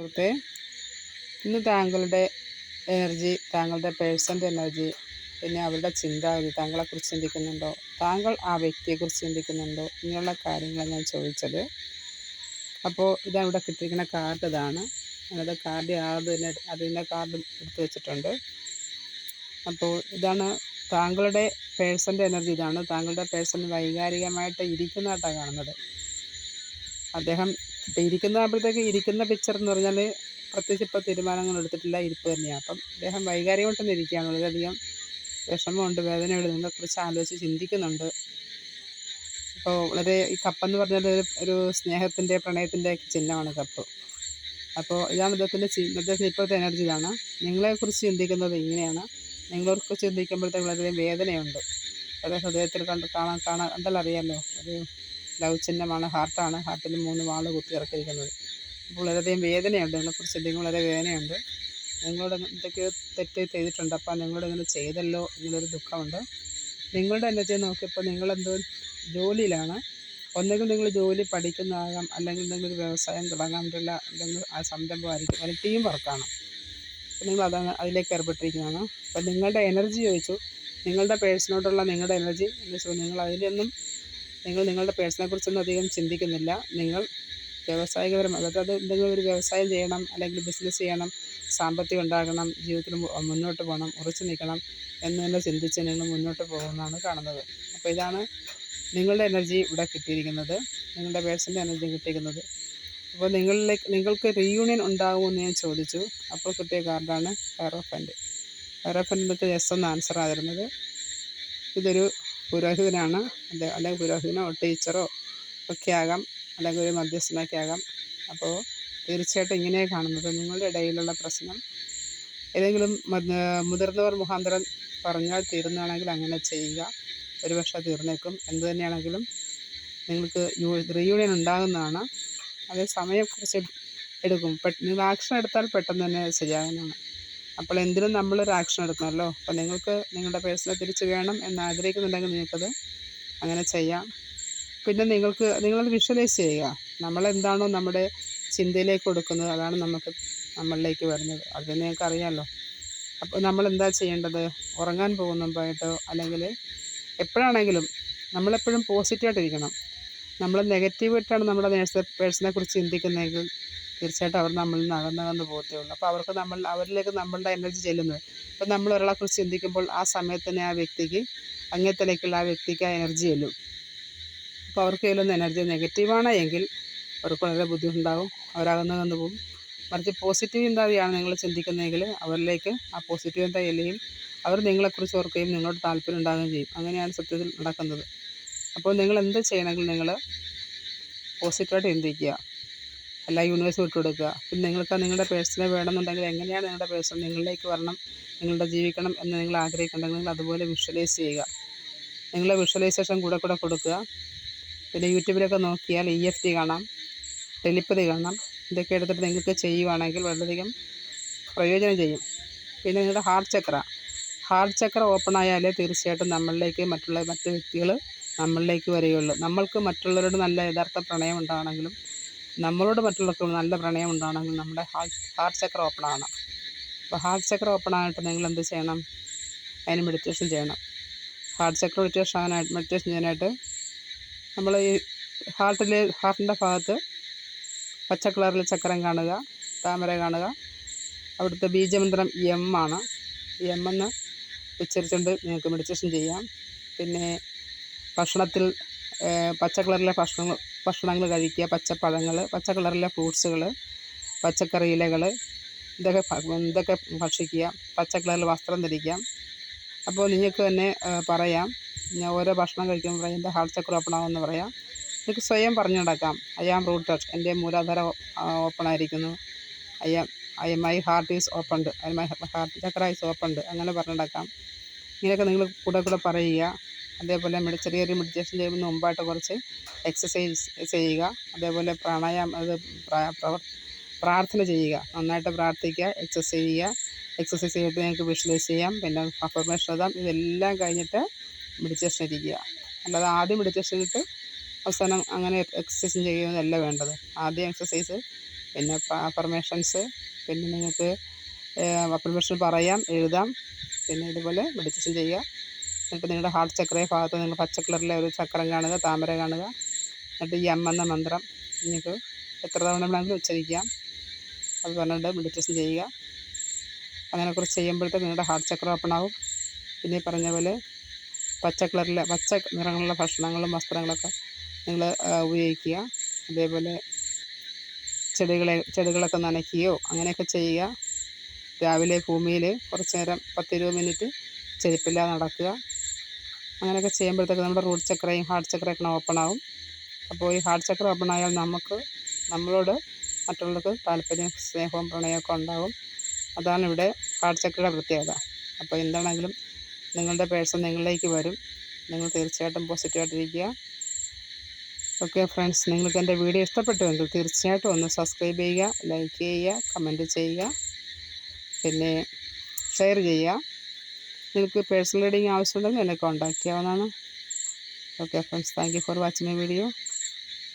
സുഹൃത്തെ ഇന്ന് താങ്കളുടെ എനർജി താങ്കളുടെ പേഴ്സന്റെ എനർജി പിന്നെ അവരുടെ ചിന്താഗതി താങ്കളെക്കുറിച്ച് ചിന്തിക്കുന്നുണ്ടോ? താങ്കൾ ആ വ്യക്തിയെക്കുറിച്ച് ചിന്തിക്കുന്നുണ്ടോ? ഇങ്ങനെയുള്ള കാര്യങ്ങളാണ് ഞാൻ ചോദിച്ചത്. അപ്പോൾ ഇതാണ് ഇവിടെ കിട്ടിയിരിക്കുന്ന കാർഡ് ഇതാണ്. അതായത് കാർഡ് അതിന് അതിന്റെ കാർഡ് എടുത്ത് വെച്ചിട്ടുണ്ട്. അപ്പോൾ ഇതാണ് താങ്കളുടെ പേഴ്സന്റെ എനർജി. ഇതാണ് താങ്കളുടെ പേഴ്സൺ വൈകാരികമായിട്ട് ഇരിക്കുന്നതായിട്ടാണ് കാണുന്നത്. അദ്ദേഹം ഇപ്പം ഇരിക്കുന്നതാകുമ്പോഴത്തേക്ക് ഇരിക്കുന്ന പിക്ചർ എന്ന് പറഞ്ഞാൽ പ്രത്യേകിച്ച് ഇപ്പോൾ തീരുമാനങ്ങൾ എടുത്തിട്ടില്ല ഇരിപ്പ് തന്നെയാണ് അപ്പം അദ്ദേഹം വൈകാരികമായിട്ടൊന്നും ഇരിക്കുകയാണ്. വളരെയധികം വിഷമമുണ്ട് വേദനയുണ്ട്. നിങ്ങളെക്കുറിച്ച് ആലോചിച്ച് ചിന്തിക്കുന്നുണ്ട്. അപ്പോൾ വളരെ ഈ കപ്പെന്ന് പറഞ്ഞാൽ ഒരു ഒരു സ്നേഹത്തിന്റെ പ്രണയത്തിന്റെ ചിഹ്നമാണ് കപ്പ്. അപ്പോൾ ഇതാണ് അദ്ദേഹത്തിന്റെ അദ്ദേഹത്തിന് ഇപ്പോഴത്തെ എനർജി ഇതാണ്. നിങ്ങളെക്കുറിച്ച് ചിന്തിക്കുന്നത് ഇങ്ങനെയാണ്. നിങ്ങളെക്കുറിച്ച് ചിന്തിക്കുമ്പോഴത്തേക്ക് വളരെയധികം വേദനയുണ്ട്. അദ്ദേഹം ഹൃദയത്തിൽ കണ്ട് കാണാൻ കാണാൻ കണ്ടാൽ അറിയാമല്ലോ. ഒരു ലവ് ചിഹ്നമാണ് ഹാർട്ടാണ്. ഹാർട്ടിൽ മൂന്ന് വാൾ കുത്തി ഇറക്കിയിരിക്കുന്നത്. അപ്പോൾ വളരെയധികം വേദനയുണ്ട്. നിങ്ങളെക്കുറിച്ച് എന്തെങ്കിലും വളരെ വേദനയുണ്ട്. നിങ്ങളോട് എന്തൊക്കെയോ തെറ്റ് ചെയ്തിട്ടുണ്ട്. അപ്പോൾ നിങ്ങളോട് ഇങ്ങനെ ചെയ്തല്ലോ എന്നുള്ളൊരു ദുഃഖമുണ്ട്. നിങ്ങളുടെ എനർജി നോക്കിയപ്പോൾ നിങ്ങളെന്തോ ജോലിയിലാണ്. ഒന്നുകിൽ നിങ്ങൾ ജോലി പഠിക്കുന്നതാകാം അല്ലെങ്കിൽ നിങ്ങൾ ഒരു വ്യവസായം തുടങ്ങാൻ വേണ്ടിയുള്ള എന്തെങ്കിലും ആ സംരംഭമായിരിക്കും. അല്ലെങ്കിൽ ടീം വർക്കാണ് അപ്പോൾ നിങ്ങൾ അതാണ് അതിലേക്ക് ഏർപ്പെട്ടിരിക്കുന്നതാണ് അപ്പോൾ നിങ്ങളുടെ എനർജി ചോദിച്ചു. നിങ്ങളുടെ പേഴ്സണോട്ടുള്ള നിങ്ങളുടെ എനർജി എന്ന് വെച്ചാൽ നിങ്ങൾ അതിലൊന്നും നിങ്ങൾ നിങ്ങളുടെ പേഴ്സണെ കുറിച്ചൊന്നും അധികം ചിന്തിക്കുന്നില്ല. നിങ്ങൾ വ്യാവസായികപരം അതായത് എന്തെങ്കിലും ഒരു വ്യവസായം ചെയ്യണം അല്ലെങ്കിൽ ബിസിനസ് ചെയ്യണം സാമ്പത്തികം ഉണ്ടാകണം ജീവിതത്തിൽ മുന്നോട്ട് പോകണം ഉറച്ചു നിൽക്കണം എന്ന് തന്നെ ചിന്തിച്ച് നിങ്ങൾ മുന്നോട്ട് പോകുന്നതാണ് കാണുന്നത്. അപ്പോൾ ഇതാണ് നിങ്ങളുടെ എനർജി ഇവിടെ കിട്ടിയിരിക്കുന്നത്. നിങ്ങളുടെ പേഴ്സന്റെ എനർജി കിട്ടിയിരിക്കുന്നത്. അപ്പോൾ നിങ്ങളിലേക്ക് നിങ്ങൾക്ക് റീയൂണിയൻ ഉണ്ടാകുമെന്ന് ഞാൻ ചോദിച്ചു. അപ്പോൾ കിട്ടിയ കാർഡാണ് ഹെയറോഫൻഡ് ഹെയറോഫൻഡിന്റെ എസ് എന്ന ആൻസർ ആയിരുന്നത് ഇതൊരു പുരോഹിതനാണ്. അല്ലെങ്കിൽ പുരോഹിതനോ ടീച്ചറോ ഒക്കെ ആകാം. അല്ലെങ്കിൽ ഒരു മധ്യസ്ഥനൊക്കെ ആകാം. അപ്പോൾ തീർച്ചയായിട്ടും ഇങ്ങനെ കാണുന്നത്. നിങ്ങളുടെ ഇടയിലുള്ള പ്രശ്നം. ഏതെങ്കിലും മുതിർന്നവർ മുഖാന്തരം പറഞ്ഞാൽ തീർന്നാണെങ്കിൽ അങ്ങനെ ചെയ്യുക. ഒരു പക്ഷേ തീർന്നേക്കും. എന്ത് തന്നെയാണെങ്കിലും നിങ്ങൾക്ക് യൂ റീയൂണിയൻ ഉണ്ടാകുന്നതാണ്. അതേ സമയം കുറച്ച് എടുക്കും. നിങ്ങൾ ആക്ഷൻ എടുത്താൽ പെട്ടെന്ന് തന്നെ ശരിയാകുന്നതാണ്. അപ്പോൾ എന്തിനും നമ്മളൊരു ആക്ഷൻ എടുക്കണമല്ലോ. അപ്പോൾ നിങ്ങൾക്ക് നിങ്ങളുടെ പേഴ്സണൽ തിരിച്ച് വേണം എന്ന് ആഗ്രഹിക്കുന്നുണ്ടെങ്കിൽ നിങ്ങൾക്കത് അങ്ങനെ ചെയ്യാം. പിന്നെ നിങ്ങൾക്ക് നിങ്ങളത് വിഷ്വലൈസ് ചെയ്യുക. നമ്മളെന്താണോ നമ്മുടെ ചിന്തയിലേക്ക് കൊടുക്കുന്നത് അതാണ് നമുക്ക് നമ്മളിലേക്ക് വരുന്നത്. അത് നിങ്ങൾക്ക് അറിയാമല്ലോ അപ്പോൾ നമ്മൾ എന്താ ചെയ്യേണ്ടത്? ഉറങ്ങാൻ പോകുന്ന മുമ്പായിട്ടോ അല്ലെങ്കിൽ എപ്പോഴാണെങ്കിലും നമ്മളെപ്പോഴും പോസിറ്റീവായിട്ടിരിക്കണം നമ്മൾ നെഗറ്റീവായിട്ടാണ് നമ്മുടെ നേഴ്സ് പേഴ്സണെ കുറിച്ച് ചിന്തിക്കുന്നതെങ്കിൽ തീർച്ചയായിട്ടും അവർ നമ്മളിൽ നിന്ന് അകന്നകന്ന് പോകത്തേ ഉള്ളൂ. അപ്പോൾ അവർക്ക് നമ്മൾ അവരിലേക്ക് നമ്മളുടെ എനർജി ചെല്ലുന്നത്. അപ്പോൾ നമ്മൾ ഒരാളെക്കുറിച്ച് ചിന്തിക്കുമ്പോൾ ആ സമയത്ത് തന്നെ ആ വ്യക്തിക്ക് അങ്ങേത്തലേക്കുള്ള ആ വ്യക്തിക്ക് ആ എനർജി ചെല്ലും. അപ്പോൾ അവർക്ക് ചെല്ലുന്ന എനർജി നെഗറ്റീവാണ് എങ്കിൽ അവർക്ക് വളരെ ബുദ്ധിമുട്ടുണ്ടാകും അവരകന്നകന്ന് പോകും. മറിച്ച് പോസിറ്റീവ് ചിന്താഗതിയാണ് നിങ്ങൾ ചിന്തിക്കുന്നതെങ്കിൽ അവരിലേക്ക് ആ പോസിറ്റീവ് ചിന്ത ചെല്ലുകയും അവർ നിങ്ങളെക്കുറിച്ച് ഓർക്കുകയും നിങ്ങളോട് താല്പര്യം ഉണ്ടാകുകയും ചെയ്യും. അങ്ങനെയാണ് സത്യത്തിൽ നടക്കുന്നത്. അപ്പോൾ നിങ്ങൾ എന്ത് ചെയ്യണമെങ്കിൽ നിങ്ങൾ പോസിറ്റീവായിട്ട് ചിന്തിക്കുക. എല്ലാ യൂണിവേഴ്സ് വിട്ടു കൊടുക്കുക പിന്നെ നിങ്ങൾക്ക് നിങ്ങളുടെ പേഴ്സണെ വേണമെന്നുണ്ടെങ്കിൽ എങ്ങനെയാണ് നിങ്ങളുടെ പേഴ്സൺ നിങ്ങളിലേക്ക് വരണം നിങ്ങളുടെ ജീവിക്കണം എന്ന് നിങ്ങൾ ആഗ്രഹിക്കുന്നുണ്ടെങ്കിൽ അതുപോലെ വിഷ്വലൈസ് ചെയ്യുക. നിങ്ങളെ വിഷ്വലൈസേഷൻ കൂടെ കൂടെ കൊടുക്കുക. പിന്നെ യൂട്യൂബിലൊക്കെ നോക്കിയാൽ ഇ എഫ് ടി കാണാം ടെലിപ്പതി കാണാം ഇതൊക്കെ എടുത്തിട്ട് നിങ്ങൾക്ക് ചെയ്യുവാണെങ്കിൽ വളരെയധികം പ്രയോജനം ചെയ്യും. പിന്നെ നിങ്ങളുടെ heart chakra heart chakra open ആയാലേ തീർച്ചയായിട്ടും നമ്മളിലേക്ക് മറ്റുള്ള മറ്റ് വ്യക്തികൾ നമ്മളിലേക്ക് വരികയുള്ളൂ. നമ്മൾക്ക് മറ്റുള്ളവരോട് നല്ല യഥാർത്ഥ പ്രണയം ഉണ്ടാകണമെങ്കിലും നമ്മളോട് മറ്റുള്ളവർക്ക് നല്ല പ്രണയം ഉണ്ടാകണമെങ്കിൽ നമ്മുടെ ഹാർട്ട് ഹാർട്ട് ചക്ര ഓപ്പൺ ആകണം അപ്പോൾ ഹാർട്ട് ചക്ര ഓപ്പൺ ആയിട്ട് നിങ്ങൾ എന്ത് ചെയ്യണം? അതിന് മെഡിറ്റേഷൻ ചെയ്യണം. ഹാർട്ട് ചക്ര മെഡിറ്റേഷൻ ആകാനായിട്ട് മെഡിറ്റേഷൻ ചെയ്യാനായിട്ട് നമ്മൾ ഈ ഹാർട്ടിലെ ഹാർട്ടിന്റെ ഭാഗത്ത് പച്ച കളറിൽ ചക്രം കാണുക താമര കാണുക. അവിടുത്തെ ബീജമന്ത്രം എം ആണ്. എം എന്ന് ഉച്ചരിച്ചുകൊണ്ട് നിങ്ങൾക്ക് മെഡിറ്റേഷൻ ചെയ്യാം. പിന്നെ ഭക്ഷണത്തിൽ പച്ച കളറിലെ ഭക്ഷണങ്ങൾ ഭക്ഷണങ്ങൾ കഴിക്കുക പച്ചപ്പഴങ്ങൾ പച്ച കളറിലെ ഫ്രൂട്ട്സുകൾ പച്ചക്കറി ഇലകൾ ഇതൊക്കെ ഇതൊക്കെ ഭക്ഷിക്കുക പച്ച കളറിൽ വസ്ത്രം ധരിക്കാം അപ്പോൾ നിങ്ങൾക്ക് തന്നെ പറയാം. ഞാൻ ഓരോ ഭക്ഷണം കഴിക്കുമ്പോൾ പറയാം എന്റെ ഹാർട്ട് ചക്ര ആകുമെന്ന് പറയാം. നിങ്ങൾക്ക് സ്വയം പറഞ്ഞു നടക്കാം. ഐ ആം റൂട്ട് ടച്ച് എന്റെ മൂലാധാര ഓപ്പൺ ആയിരിക്കുന്നു. I am I my heart is opened I my heart chakra is opened അങ്ങനെ പറഞ്ഞു നടക്കാം. ഇങ്ങനെയൊക്കെ നിങ്ങൾ കൂടെ കൂടെ പറയുക. അതേപോലെ നമ്മുടെ ചെറിയ ചെറിയ മെഡിറ്റേഷൻ ചെയ്യുമ്പോൾ മുമ്പായിട്ട് കുറച്ച് എക്സസൈസ് ചെയ്യുക. അതേപോലെ പ്രാണായാമം അത് പ്രാർത്ഥന ചെയ്യുക. നന്നായിട്ട് പ്രാർത്ഥിക്കുക എക്സസൈസ് ചെയ്യുക. എക്സസൈസ് ചെയ്തിട്ട് നിങ്ങൾക്ക് വിഷ്വലൈസ് ചെയ്യാം. പിന്നെ അഫർമേഷൻ എഴുതാം. ഇതെല്ലാം കഴിഞ്ഞിട്ട് മെഡിറ്റേഷൻ ഇരിക്കുക. അല്ലാതെ ആദ്യം മെഡിറ്റേഷൻ ഇട്ട് അവസാനം അങ്ങനെ എക്സസൈസ് ചെയ്യുന്നതല്ല വേണ്ടത്. ആദ്യം എക്സസൈസ് പിന്നെ അഫർമേഷൻസ് പിന്നെ നിങ്ങൾക്ക് അഫർമേഷൻ പറയാം എഴുതാം. പിന്നെ ഇതുപോലെ മെഡിറ്റേഷൻ ചെയ്യുക. എന്നിട്ട് നിങ്ങളുടെ ഹാർട്ട് ചക്രയെ ഭാഗത്ത് നിങ്ങൾ പച്ച കളറിലെ ഒരു ചക്രം കാണുക താമര കാണുക. എന്നിട്ട് ഈ എം എന്ന മന്ത്രം നിങ്ങൾക്ക് എത്ര തവണ വേണമെങ്കിലും ഉച്ചരിക്കാം. അത് പറഞ്ഞിട്ട് മെഡിറ്റേഷൻ ചെയ്യുക. അങ്ങനെ കുറച്ച് ചെയ്യുമ്പോഴത്തേക്ക് നിങ്ങളുടെ ഹാർട്ട് ചക്രം ഓപ്പൺ ആവും. പിന്നെ പറഞ്ഞ പോലെ പച്ച കളറിലെ പച്ച നിറങ്ങളുള്ള ഭക്ഷണങ്ങളും വസ്ത്രങ്ങളൊക്കെ നിങ്ങൾ ഉപയോഗിക്കുക. അതേപോലെ ചെടികളെ ചെടികളൊക്കെ നനയ്ക്കുകയോ അങ്ങനെയൊക്കെ ചെയ്യുക. രാവിലെ ഭൂമിയിൽ കുറച്ച് നേരം പത്തിരുപത് മിനിറ്റ് ചെരുപ്പില്ലാതെ നടക്കുക. അങ്ങനെയൊക്കെ ചെയ്യുമ്പോഴത്തേക്ക് നമ്മുടെ റൂട്ട് ചക്രയും ഹാർട്ട് ചക്രയൊക്കെ ഓപ്പൺ ആവും. അപ്പോൾ ഈ ഹാർട്ട് ചക്ര ഓപ്പൺ ആയാൽ നമുക്ക് നമ്മളോട് മറ്റുള്ളവർക്ക് താല്പര്യം സ്നേഹവും പ്രണയമൊക്കെ ഉണ്ടാകും അതാണ് ഇവിടെ ഹാർട്ട് ചക്രയുടെ പ്രത്യേകത. അപ്പോൾ എന്താണെങ്കിലും നിങ്ങളുടെ പേഴ്സൺ നിങ്ങളിലേക്ക് വരും. നിങ്ങൾ തീർച്ചയായിട്ടും പോസിറ്റീവായിട്ടിരിക്കുക ഓക്കെ ഫ്രണ്ട്സ് നിങ്ങൾക്ക് എന്റെ വീഡിയോ ഇഷ്ടപ്പെട്ടുവെങ്കിൽ തീർച്ചയായിട്ടും ഒന്ന് സബ്സ്ക്രൈബ് ചെയ്യുക ലൈക്ക് ചെയ്യുക കമന്റ് ചെയ്യുക പിന്നെ ഷെയർ ചെയ്യുക. നിങ്ങൾക്ക് പേഴ്സണൽ റീഡിങ് ആവശ്യമുണ്ടെങ്കിൽ എന്നെ കോൺടാക്റ്റ് ചെയ്യാവുന്നതാണ്. Okay friends thank you for watching my video